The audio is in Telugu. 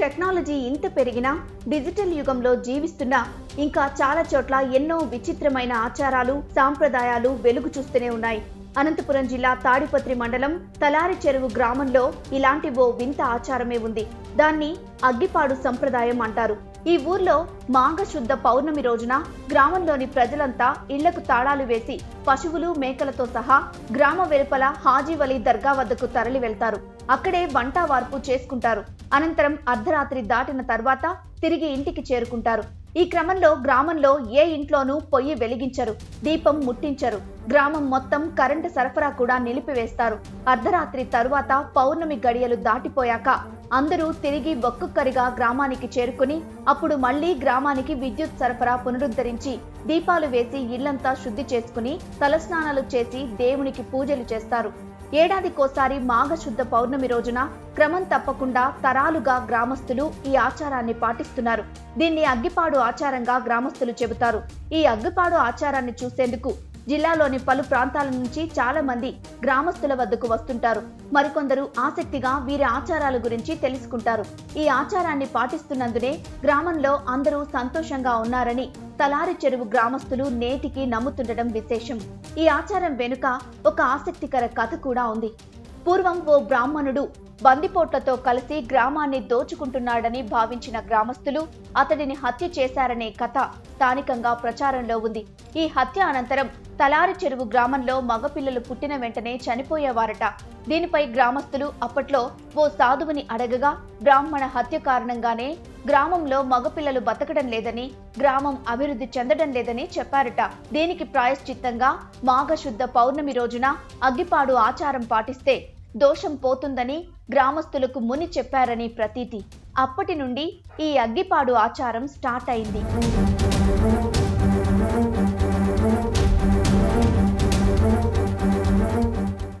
టెక్నాలజీ ఇంత పెరిగినా డిజిటల్ యుగంలో జీవిస్తున్నా ఇంకా చాలా చోట్ల ఎన్నో విచిత్రమైన ఆచారాలు సాంప్రదాయాలు వెలుగు చూస్తూనే ఉన్నాయి. అనంతపురం జిల్లా తాడిపత్రి మండలం తలారి చెరువు గ్రామంలో ఇలాంటి ఓ వింత ఆచారమే ఉంది. దాన్ని అగ్గిపాడు సంప్రదాయం అంటారు. ఈ ఊర్లో మాఘశుద్ధ పౌర్ణమి రోజున గ్రామంలోని ప్రజలంతా ఇళ్ళకు తాళాలు వేసి పశువులు మేకలతో సహా గ్రామ వెలుపల హాజీవలి దర్గా వద్దకు తరలి వెళ్తారు. అక్కడే వంట వార్పు చేసుకుంటారు. అనంతరం అర్ధరాత్రి దాటిన తర్వాత తిరిగి ఇంటికి చేరుకుంటారు. ఈ క్రమంలో గ్రామంలో ఏ ఇంట్లోనూ పొయ్యి వెలిగించరు దీపం ముట్టించరు. గ్రామం మొత్తం కరెంటు సరఫరా కూడా నిలిపివేస్తారు. అర్ధరాత్రి తరువాత పౌర్ణమి గడియలు దాటిపోయాక అందరూ తిరిగి ఒక్కొక్కరిగా గ్రామానికి చేరుకుని అప్పుడు మళ్ళీ గ్రామానికి విద్యుత్ సరఫరా పునరుద్ధరించి దీపాలు వేసి ఇళ్ళంతా శుద్ధి చేసుకుని తలస్నానాలు చేసి దేవునికి పూజలు చేస్తారు. ఏడాదికోసారి మాఘశుద్ధ పౌర్ణమి రోజున క్రమం తప్పకుండా తరాలుగా గ్రామస్తులు ఈ ఆచారాన్ని పాటిస్తున్నారు. దీన్ని అగ్గిపాడు ఆచారంగా గ్రామస్తులు చెబుతారు. ఈ అగ్గిపాడు ఆచారాన్ని చూసేందుకు జిల్లాలోని పలు ప్రాంతాల నుంచి చాలా మంది గ్రామస్తుల వద్దకు వస్తుంటారు. మరికొందరు ఆసక్తిగా వీరి ఆచారాల గురించి తెలుసుకుంటారు. ఈ ఆచారాన్ని పాటిస్తున్నందునే గ్రామంలో అందరూ సంతోషంగా ఉన్నారని తలారి చెరువు గ్రామస్తులు నేటికి నమ్ముతుండటం విశేషం. ఈ ఆచారం వెనుక ఒక ఆసక్తికర కథ కూడా ఉంది. పూర్వం ఓ బ్రాహ్మణుడు బందిపోట్లతో కలిసి గ్రామాన్ని దోచుకుంటున్నాడని భావించిన గ్రామస్తులు అతడిని హత్య చేశారనే కథ స్థానికంగా ప్రచారంలో ఉంది. ఈ హత్య అనంతరం తలారి చెరువు గ్రామంలో మగపిల్లలు పుట్టిన వెంటనే చనిపోయేవారట. దీనిపై గ్రామస్తులు అప్పట్లో ఓ సాధువుని అడగగా బ్రాహ్మణ హత్య కారణంగానే గ్రామంలో మగపిల్లలు బతకడం లేదని గ్రామం అభివృద్ధి చెందడం లేదని చెప్పారట. దీనికి ప్రాయశ్చిత్తంగా మాఘశుద్ధ పౌర్ణమి రోజున అగ్గిపాడు ఆచారం పాటిస్తే దోషం పోతుందని గ్రామస్తులకు ముని చెప్పారని ప్రతీతి. అప్పటి నుండి ఈ అగ్గిపాడు ఆచారం స్టార్ట్ అయింది.